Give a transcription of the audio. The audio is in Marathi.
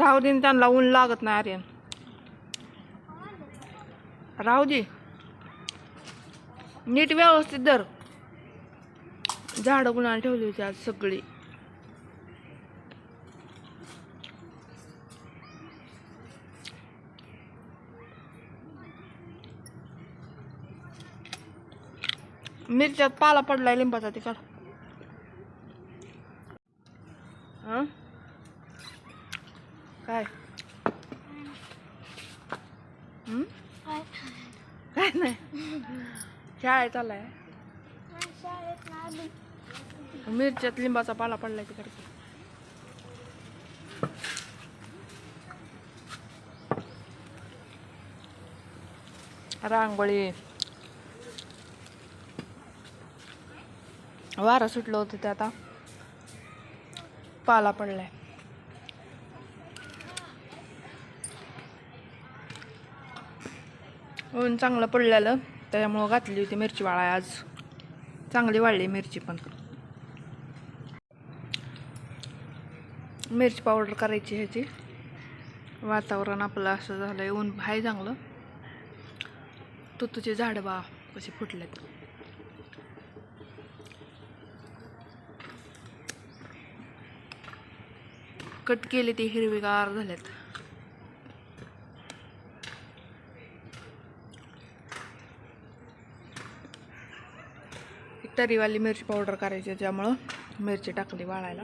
राहू दे त्यांना ऊन लागत नाही आर्यन. राहू दे नीट व्यवस्थित धर. झाडं कुणाला ठेवली होती आज सगळी. मिरच्यात पाला पडलाय लिंबाचा ते काढ काय? काय नाही. शाळेत चाललाय मिरच्यात लिंबाचा पाला पडलाय तिकडे. रांगोळी. वारं सुटलं होतं ते आता. पाला पडलाय. ऊन चांगलं पडलेलं त्याच्यामुळं घातली होती मिरची वाळा आज. चांगली वाळली मिरची पण. मिरची पावडर करायची ह्याची. वातावरण आपलं असं झालंय ऊन आहे चांगलं. तुतूचे झाड बा कसे फुटलेत. कट केले ते हिरवेगार झालेत एक तरीवाली मिरची पावडर करायची त्यामुळं मिरची टाकली वाळायला.